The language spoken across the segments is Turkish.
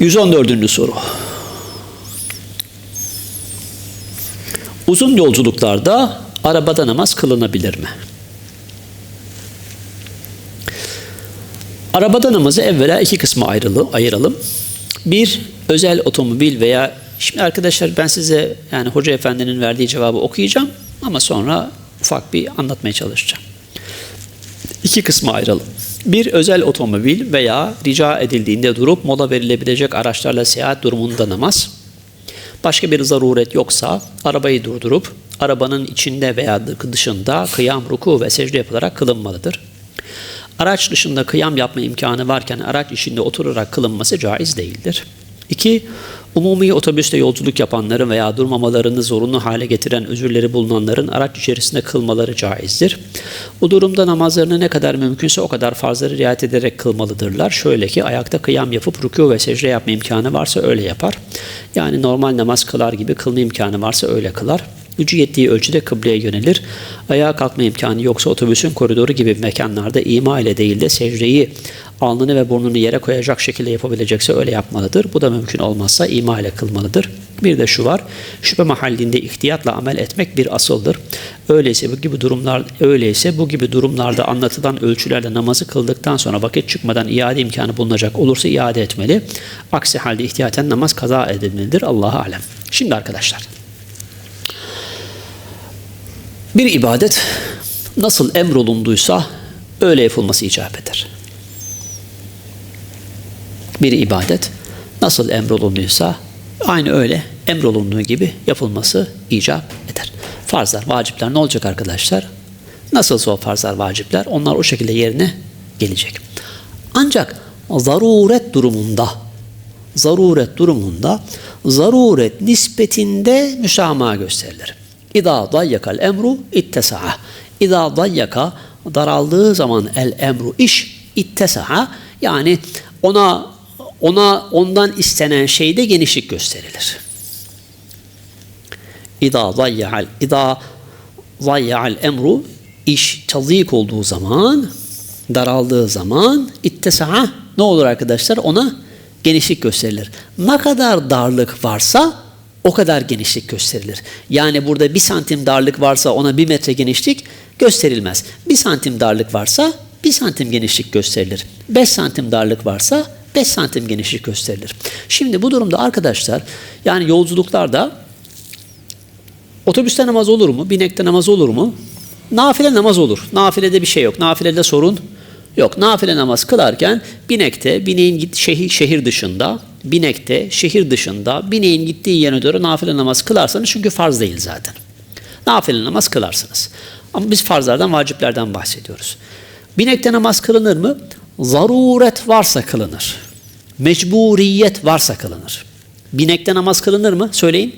...114. soru. Uzun yolculuklarda arabada namaz kılınabilir mi? Arabada namazı evvela iki kısma ayıralım. Bir, özel otomobil veya... Şimdi arkadaşlar ben size yani hoca efendinin verdiği cevabı okuyacağım ama sonra ufak bir anlatmaya çalışacağım. İki kısma ayıralım. Bir, özel otomobil veya rica edildiğinde durup mola verilebilecek araçlarla seyahat durumunda namaz. Başka bir zaruret yoksa arabayı durdurup arabanın içinde veya dışında kıyam, ruku ve secde yapılarak kılınmalıdır. Araç dışında kıyam yapma imkanı varken araç içinde oturarak kılınması caiz değildir. 2. Umumi otobüste yolculuk yapanların veya durmamalarını zorunlu hale getiren özürleri bulunanların araç içerisinde kılmaları caizdir. Bu durumda namazlarını ne kadar mümkünse o kadar fazla riayet ederek kılmalıdırlar. Şöyle ki ayakta kıyam yapıp rükû ve secde yapma imkanı varsa öyle yapar. Yani normal namaz kılar gibi kılma imkanı varsa öyle kılar. Gücü yettiği ölçüde kıbleye yönelir. Ayağa kalkma imkanı yoksa otobüsün koridoru gibi mekanlarda ima ile değil de secdeyi alnını ve burnunu yere koyacak şekilde yapabilecekse öyle yapmalıdır. Bu da mümkün olmazsa ima ile kılmalıdır. Bir de şu var. Şüphe mahallinde ihtiyatla amel etmek bir asıldır. Öyleyse bu gibi durumlar öyleyse bu gibi durumlarda anlatılan ölçülerle namazı kıldıktan sonra vakit çıkmadan iade imkanı bulunacak olursa iade etmeli. Aksi halde ihtiyaten namaz kaza edilmelidir. Allah'a alem. Şimdi arkadaşlar bir ibadet nasıl emrolunduysa öyle yapılması icap eder. Bir ibadet nasıl emrolunduysa aynı öyle emrolunduğu gibi yapılması icap eder. Farzlar, vacipler ne olacak arkadaşlar? Nasılsa o farzlar, vacipler onlar o şekilde yerine gelecek. Ancak zaruret durumunda zaruret durumunda zaruret nispetinde müsamaha gösterilir. İza dayyakal emru ittesa'a. İza dayyaka daraldığı zaman el emru iş ittesa'a yani ona ona ondan istenen şeyde genişlik gösterilir. İza dayyal İza dayyal emru iş tazik olduğu zaman daraldığı zaman ittesa'a ne olur arkadaşlar? Ona genişlik gösterilir. Ne kadar darlık varsa o kadar genişlik gösterilir. Yani burada bir santim darlık varsa ona bir metre genişlik gösterilmez. Bir santim darlık varsa bir santim genişlik gösterilir. Beş santim darlık varsa beş santim genişlik gösterilir. Şimdi bu durumda arkadaşlar yani yolculuklarda otobüste namaz olur mu? Binekte namaz olur mu? Nafile namaz olur. Nafilede bir şey yok. Nafilede sorun yok. Nafile namaz kılarken binekte, bineğin git şehir, şehir dışında, binekte, şehir dışında, bineğin gittiği yere doğru nafile namaz kılarsanız çünkü farz değil zaten. Nafile namaz kılarsınız. Ama biz farzlardan, vaciplerden bahsediyoruz. Binekte namaz kılınır mı? Zaruret varsa kılınır. Mecburiyet varsa kılınır. Binekte namaz kılınır mı? Söyleyin.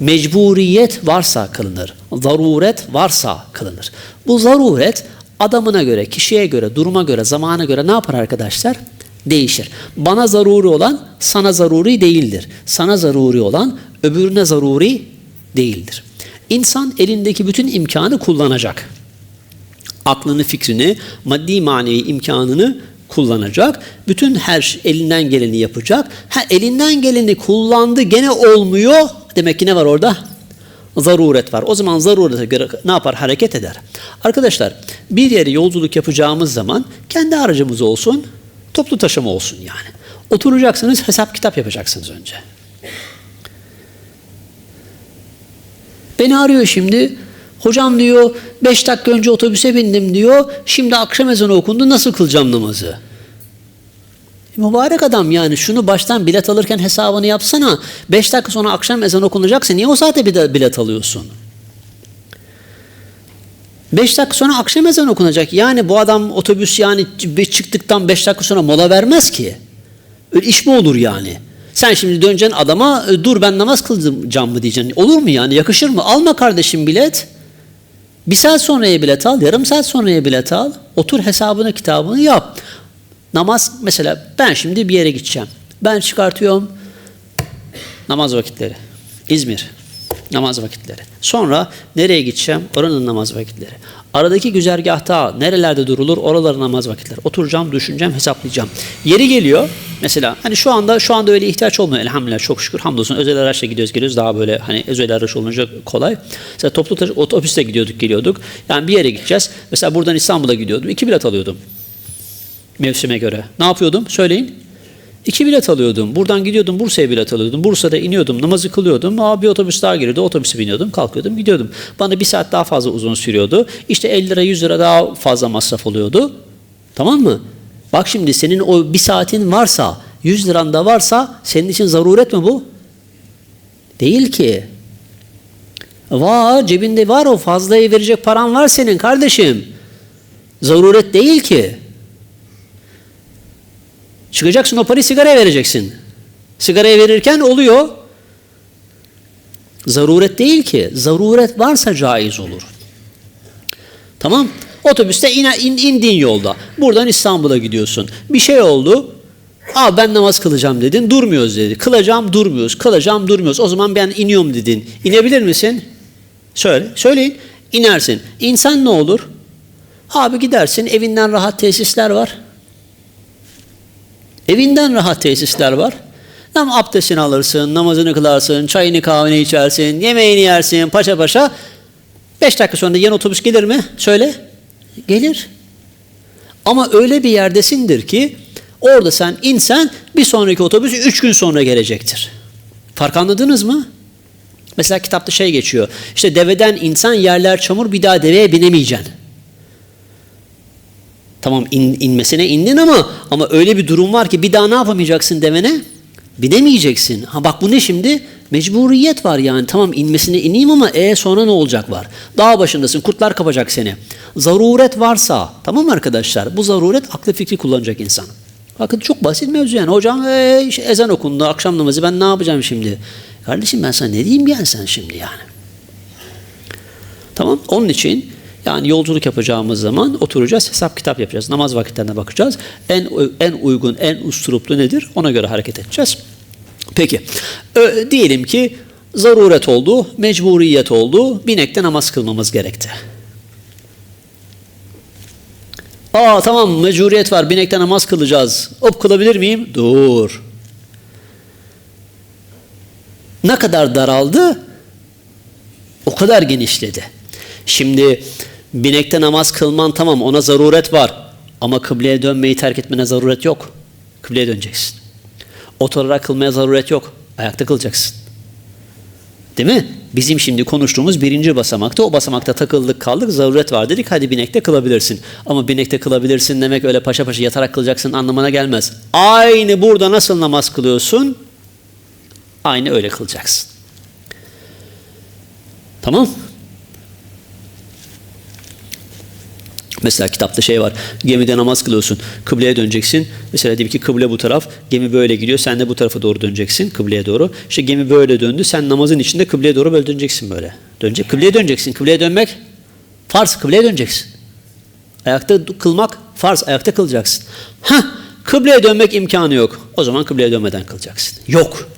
Mecburiyet varsa kılınır. Zaruret varsa kılınır. Bu zaruret adamına göre, kişiye göre, duruma göre, zamana göre ne yapar arkadaşlar? Değişir. Bana zaruri olan sana zaruri değildir. Sana zaruri olan öbürüne zaruri değildir. İnsan elindeki bütün imkanı kullanacak. Aklını, fikrini, maddi manevi imkanını kullanacak. Bütün her elinden geleni yapacak. Ha, elinden geleni kullandı gene olmuyor. Demek ki ne var orada? zaruret var. O zaman zarurete göre ne yapar? Hareket eder. Arkadaşlar bir yere yolculuk yapacağımız zaman kendi aracımız olsun, toplu taşıma olsun yani. Oturacaksınız, hesap kitap yapacaksınız önce. Beni arıyor şimdi. Hocam diyor, beş dakika önce otobüse bindim diyor. Şimdi akşam ezanı okundu, nasıl kılacağım namazı? Mübarek adam yani şunu baştan bilet alırken hesabını yapsana. Beş dakika sonra akşam ezan okunacaksa niye o saate bir de bilet alıyorsun? Beş dakika sonra akşam ezan okunacak. Yani bu adam otobüs yani çıktıktan beş dakika sonra mola vermez ki. Öyle iş mi olur yani? Sen şimdi döneceksin adama dur ben namaz kılacağım mı diyeceksin. Olur mu yani yakışır mı? Alma kardeşim bilet. Bir saat sonraya bilet al, yarım saat sonraya bilet al. Otur hesabını kitabını yap. Namaz mesela ben şimdi bir yere gideceğim. Ben çıkartıyorum namaz vakitleri. İzmir namaz vakitleri. Sonra nereye gideceğim? Oranın namaz vakitleri. Aradaki güzergahta nerelerde durulur? Oraları namaz vakitleri. Oturacağım, düşüneceğim, hesaplayacağım. Yeri geliyor. Mesela hani şu anda şu anda öyle ihtiyaç olmuyor elhamdülillah çok şükür hamdolsun özel araçla gidiyoruz geliyoruz daha böyle hani özel araç olunca kolay. Mesela toplu taşı, otobüste gidiyorduk geliyorduk. Yani bir yere gideceğiz. Mesela buradan İstanbul'a gidiyordum. iki bilet alıyordum. Mevsime göre. Ne yapıyordum? Söyleyin. İki bilet alıyordum. Buradan gidiyordum Bursa'ya bilet alıyordum. Bursa'da iniyordum, namazı kılıyordum. Aa, bir otobüs daha geliyordu. Otobüse biniyordum, kalkıyordum, gidiyordum. Bana bir saat daha fazla uzun sürüyordu. İşte 50 lira, 100 lira daha fazla masraf oluyordu. Tamam mı? Bak şimdi senin o bir saatin varsa, 100 liran da varsa senin için zaruret mi bu? Değil ki. Var, cebinde var o fazlayı verecek paran var senin kardeşim. Zaruret değil ki. Çıkacaksın o parayı sigaraya vereceksin. Sigaraya verirken oluyor. Zaruret değil ki. Zaruret varsa caiz olur. Tamam. Otobüste in, in, indin yolda. Buradan İstanbul'a gidiyorsun. Bir şey oldu. Aa ben namaz kılacağım dedin. Durmuyoruz dedi. Kılacağım durmuyoruz. Kılacağım durmuyoruz. O zaman ben iniyorum dedin. İnebilir misin? Söyle. Söyleyin. İnersin. İnsan ne olur? Abi gidersin evinden rahat tesisler var. Evinden rahat tesisler var. Tam abdestini alırsın, namazını kılarsın, çayını kahveni içersin, yemeğini yersin, paşa paşa. Beş dakika sonra yeni otobüs gelir mi? Söyle. Gelir. Ama öyle bir yerdesindir ki orada sen insen bir sonraki otobüs üç gün sonra gelecektir. Fark anladınız mı? Mesela kitapta şey geçiyor. İşte deveden insan yerler çamur bir daha deveye binemeyeceksin. Tamam in, inmesine indin ama ama öyle bir durum var ki bir daha ne yapamayacaksın devene? Binemeyeceksin. Ha bak bu ne şimdi? Mecburiyet var yani. Tamam inmesine ineyim ama e sonra ne olacak var? Dağ başındasın. Kurtlar kapacak seni. Zaruret varsa tamam mı arkadaşlar? Bu zaruret aklı fikri kullanacak insan. Bakın çok basit mevzu yani. Hocam ee, işte ezan okundu akşam namazı ben ne yapacağım şimdi? Kardeşim ben sana ne diyeyim yani sen şimdi yani? Tamam onun için yani yolculuk yapacağımız zaman oturacağız, hesap kitap yapacağız. Namaz vakitlerine bakacağız. En en uygun, en usturuplu nedir? Ona göre hareket edeceğiz. Peki. Ö, diyelim ki zaruret oldu, mecburiyet oldu. Binekte namaz kılmamız gerekti. Aa tamam mecburiyet var. Binekte namaz kılacağız. Hop kılabilir miyim? Dur. Ne kadar daraldı? O kadar genişledi. Şimdi binekte namaz kılman tamam ona zaruret var. Ama kıbleye dönmeyi terk etmene zaruret yok. Kıbleye döneceksin. Oturarak kılmaya zaruret yok. Ayakta kılacaksın. Değil mi? Bizim şimdi konuştuğumuz birinci basamakta. O basamakta takıldık kaldık. Zaruret var dedik. Hadi binekte kılabilirsin. Ama binekte kılabilirsin demek öyle paşa paşa yatarak kılacaksın anlamına gelmez. Aynı burada nasıl namaz kılıyorsun? Aynı öyle kılacaksın. Tamam Mesela kitapta şey var. Gemide namaz kılıyorsun. Kıbleye döneceksin. Mesela diyelim ki kıble bu taraf. Gemi böyle gidiyor. Sen de bu tarafa doğru döneceksin. Kıbleye doğru. İşte gemi böyle döndü. Sen namazın içinde kıbleye doğru böyle döneceksin böyle. Dönecek. Kıbleye döneceksin. Kıbleye dönmek farz. Kıbleye döneceksin. Ayakta kılmak farz. Ayakta kılacaksın. Ha, kıbleye dönmek imkanı yok. O zaman kıbleye dönmeden kılacaksın. Yok.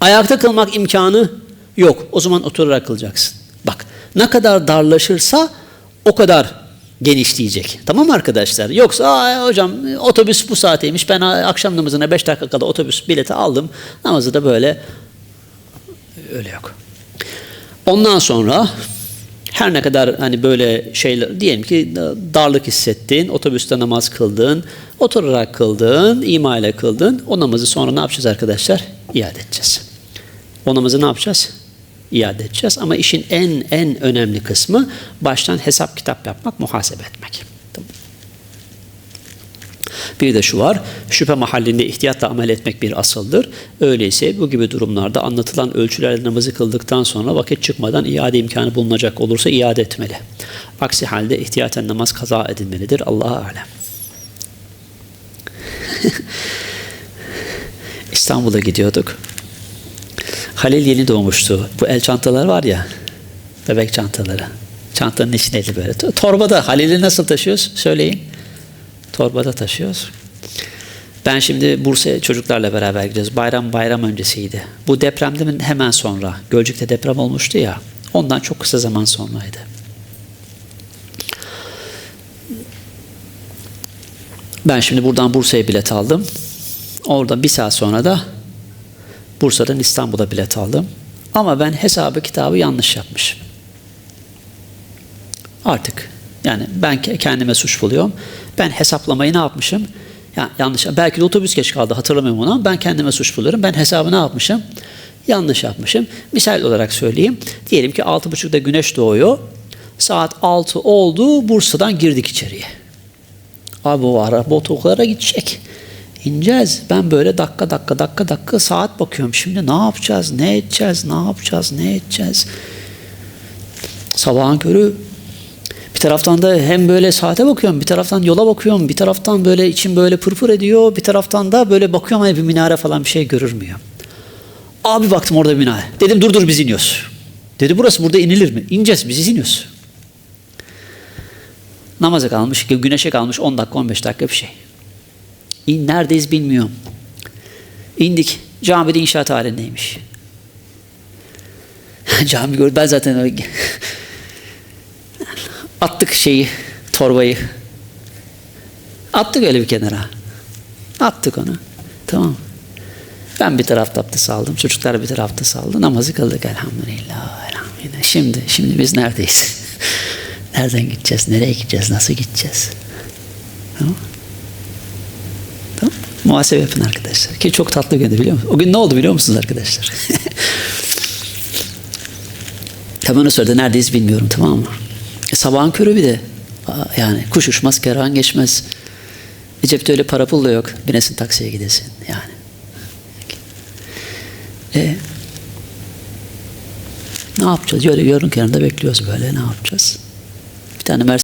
Ayakta kılmak imkanı yok. O zaman oturarak kılacaksın. Bak ne kadar darlaşırsa o kadar genişleyecek. Tamam mı arkadaşlar? Yoksa Aa, hocam otobüs bu saateymiş. Ben akşam namazına 5 dakika kala otobüs bileti aldım. Namazı da böyle öyle yok. Ondan sonra her ne kadar hani böyle şeyler diyelim ki darlık hissettin, otobüste namaz kıldın, oturarak kıldın, ima ile kıldın. O namazı sonra ne yapacağız arkadaşlar? İade edeceğiz. O namazı ne yapacağız? İade edeceğiz. Ama işin en en önemli kısmı baştan hesap kitap yapmak, muhasebe etmek. Bir de şu var, şüphe mahallinde ihtiyatla amel etmek bir asıldır. Öyleyse bu gibi durumlarda anlatılan ölçülerle namazı kıldıktan sonra vakit çıkmadan iade imkanı bulunacak olursa iade etmeli. Aksi halde ihtiyaten namaz kaza edilmelidir. Allah'a alem. İstanbul'a gidiyorduk. Halil yeni doğmuştu. Bu el çantaları var ya, bebek çantaları. Çantanın içindeydi böyle. Torbada Halil'i nasıl taşıyoruz? Söyleyin. Torbada taşıyoruz. Ben şimdi Bursa'ya çocuklarla beraber gideceğiz. Bayram bayram öncesiydi. Bu depremden hemen sonra. Gölcük'te deprem olmuştu ya. Ondan çok kısa zaman sonraydı. Ben şimdi buradan Bursa'ya bilet aldım. Oradan bir saat sonra da Bursa'dan İstanbul'a bilet aldım. Ama ben hesabı kitabı yanlış yapmışım. Artık yani ben ke- kendime suç buluyorum. Ben hesaplamayı ne yapmışım? Ya yanlış. Belki de otobüs geç kaldı hatırlamıyorum onu ama ben kendime suç buluyorum. Ben hesabı ne yapmışım? Yanlış yapmışım. Misal olarak söyleyeyim. Diyelim ki 6.30'da güneş doğuyor. Saat 6 oldu. Bursa'dan girdik içeriye. Abi o araba otoklara gidecek. İneceğiz. Ben böyle dakika dakika dakika dakika saat bakıyorum. Şimdi ne yapacağız? Ne edeceğiz? Ne yapacağız? Ne edeceğiz? Sabahın körü bir taraftan da hem böyle saate bakıyorum, bir taraftan yola bakıyorum, bir taraftan böyle içim böyle pırpır ediyor, bir taraftan da böyle bakıyorum hani bir minare falan bir şey görürmüyor. Abi baktım orada minare. Dedim dur dur biz iniyoruz. Dedi burası burada inilir mi? İneceğiz biz iniyoruz. Namaza kalmış, güneşe kalmış 10 dakika 15 dakika bir şey. Neredeyiz bilmiyorum. İndik. Camide inşaat halindeymiş. Cami gördüm. Ben zaten öyle attık şeyi, torbayı. Attık öyle bir kenara. Attık onu. Tamam. Ben bir tarafta abdest aldım. Çocuklar bir tarafta saldı. Namazı kıldık elhamdülillah. elhamdülillah. Şimdi, şimdi biz neredeyiz? Nereden gideceğiz? Nereye gideceğiz? Nasıl gideceğiz? Tamam. Muhasebe yapın arkadaşlar. Ki çok tatlı gündü biliyor musunuz? O gün ne oldu biliyor musunuz arkadaşlar? Tabii onu söyledi. Neredeyiz bilmiyorum tamam mı? E, sabahın körü bir de. Yani kuş uçmaz, kervan geçmez. E, cepte öyle para pul da yok. Binesin taksiye gidesin. Yani. E, ne yapacağız? Yolun kenarında bekliyoruz böyle. Ne yapacağız? Bir tane Mercedes